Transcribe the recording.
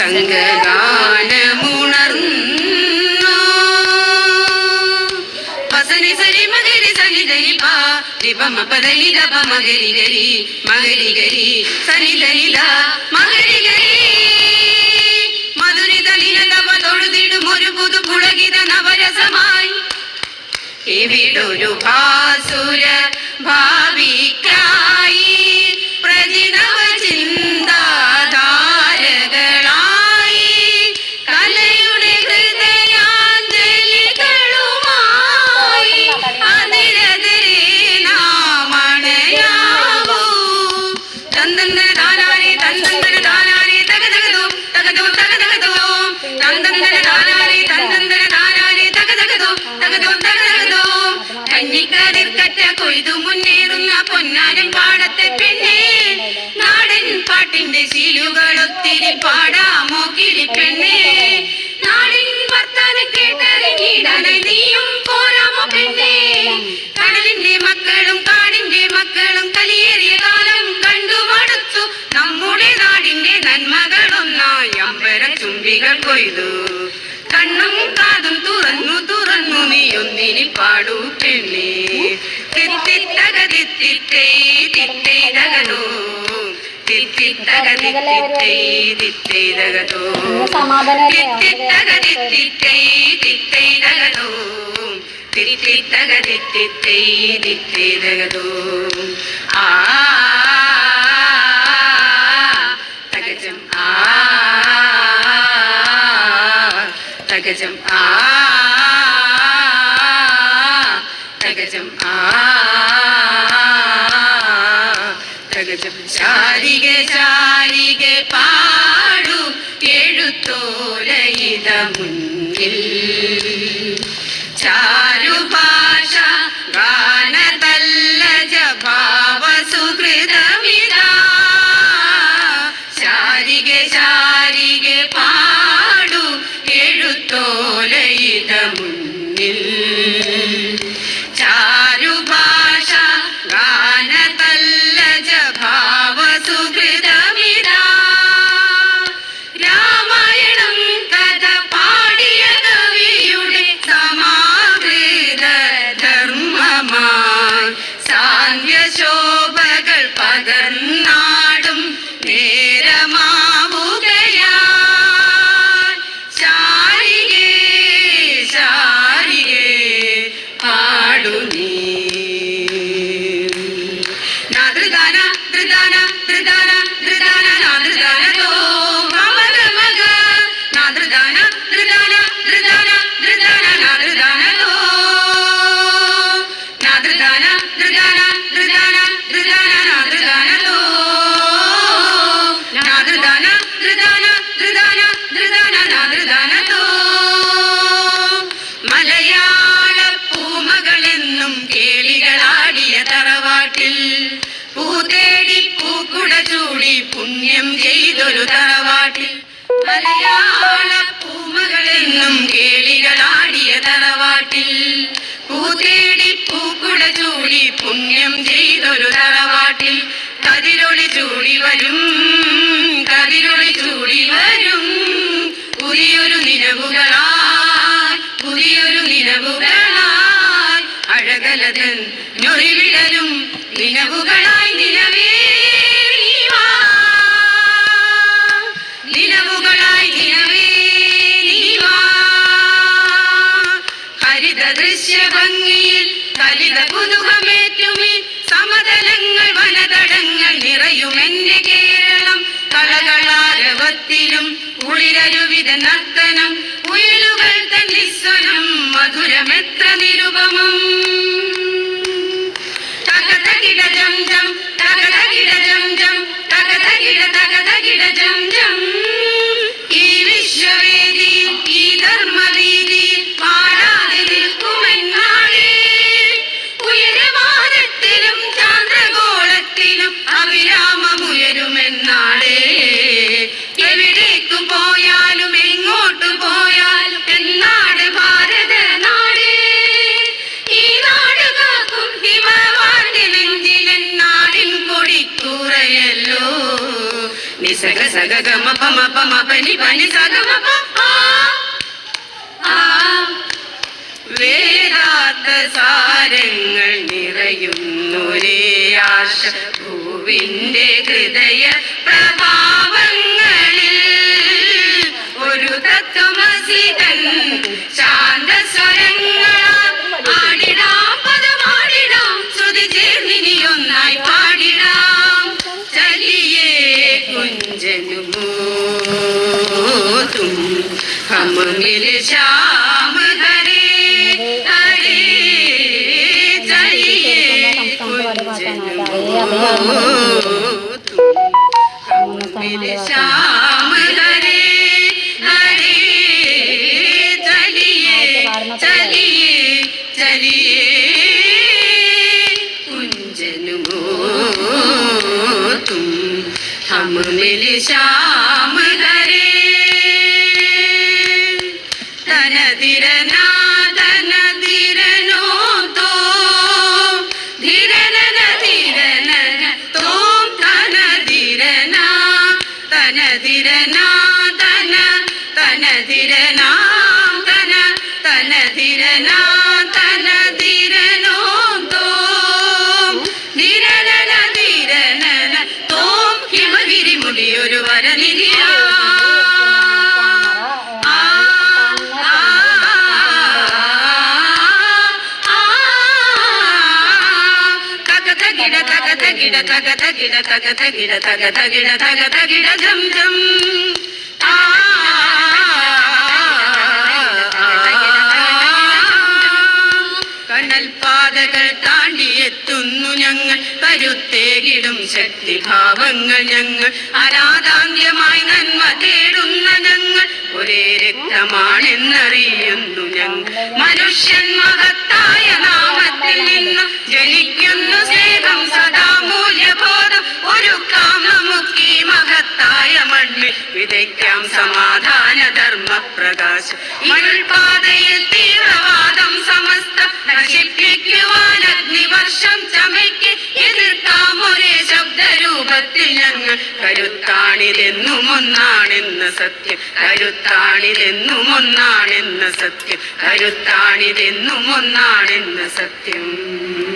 സംഘഗാനമുണർന്നു പസനി സരി മകരി സനി ധനി പാ രിപമ പദനി ദപ മകരി ഗരി മകരി ഗരി സനി ധനി ദ മകരി ഗരി. മധുരിത നിലതപ തൊഴുതിടും ഒരു കറ്റ കൊയ്തു മുന്നേറുന്ന പൊന്നാരൻ പാടത്തെ പെണ്ണേ നാടൻ പാട്ടിന്റെ ശീലുകൾ ഒത്തിരി പാടാമോ കിളി പെണ്ണേ നാടിൻ വർത്താനം കേട്ടറിഞ്ഞിടാനായി നീയും പോരാമോ പെണ്ണേ കടലിന്റെ മക്കളും കാടിന്റെ മക്കളും കലിയേറിയ കാലം ചുംബികൾ കൊയ്തു. കണ്ണും കാതും തുറന്നു തുറന്നു നീ ഒന്നിനി പാടൂ പെണ്ണേ. തിത്തിത്തക തിത്തിത്തേ തിത്തേ തകതോ തിത്തിത്തക തിത്തിത്തേ തിത്തേ തകതോ സമാധാനമല്ലേ തകജം. ആ തകജം. ആ തകജം. ശാരിക ശാരിക പാടു എഴുത്തോലയിത മുന്നിൽ. ചെയ്തൊരു തറവാട്ടിൽ മലയാള പൂമകളെന്നും കേളികളാടിയ തറവാട്ടിൽ. പൂതേടി പൂക്കുട ചൂടി പുണ്യം ചെയ്തൊരു തറവാട്ടിൽ. കതിരൊളി ചൂടി വരും കതിരൊളി ചൂടി വരും. പുതിയൊരു നിലവുകളായി പുതിയൊരു നിലവുകളായി. അഴകലതൻ ഞൊറിവിടലും നിലവുകളായി നിലവേ ഹരിത ദൃശ്യ കലിത സമതലങ്ങൾ വനതടങ്ങൾ നിറയുമെന്റെ കേരളം. കളകളാരവത്തിലും ഉളിരരുവിത നർത്തനം ഉയലുകൾ തൻ നിസ്വനം മധുരമെത്ര നിരുപമം. പമ പനി പനി സഗ മ പ ആ. ആ. വേദാത്ത സാരങ്ങൾ നിറയുന്നൊരേ ആശ ഭൂവിന്റെ ഹൃദയ പ്രഭാവങ്ങളിൽ हम मिल श्याम हरे हरे चलिए कुंजन हम मिल श्याम हरे हरे चलिए चलिए चलिए कुंजन तुम हम मिल श्याम തന തനതിരനാഥന തനതിരനാഥന തന നിരനന ധിരനാ തോം ഹിമഗിരി മുടിയൊരു വരനിധിയാ ആ കണ്ണൽ താണ്ടിയെത്തുന്നു ഞങ്ങൾ. കരുത്തേകിടും ശക്തിഭാവങ്ങൾ ഞങ്ങൾ. ആരാധാന്യമായി നന്മ തേടുന്ന ഞങ്ങൾ. ഒരേ രക്തമാണെന്നറിയുന്നു ഞങ്ങൾ. മനുഷ്യൻ മഹത്തായ നാമത്തിൽ നിന്ന് ജനിക്കുന്നു വിതയ്ക്കാം സമാധാന ധർമ്മ പ്രകാശം ഇരുൾപാതയിൽ തീവ്രവാദം സമസ്ത നശിപ്പിക്കുവാൻ അഗ്നിവർഷം ചമയ്ക്ക് എതിർക്കാം ഒരേ ശബ്ദരൂപത്തിൽ ഞങ്ങൾ. കരുത്താണിതെന്നും ഒന്നാണെന്ന സത്യം. കരുത്താണിതെന്നും ഒന്നാണെന്ന സത്യം. കരുത്താണിതെന്നും ഒന്നാണെന്ന സത്യം.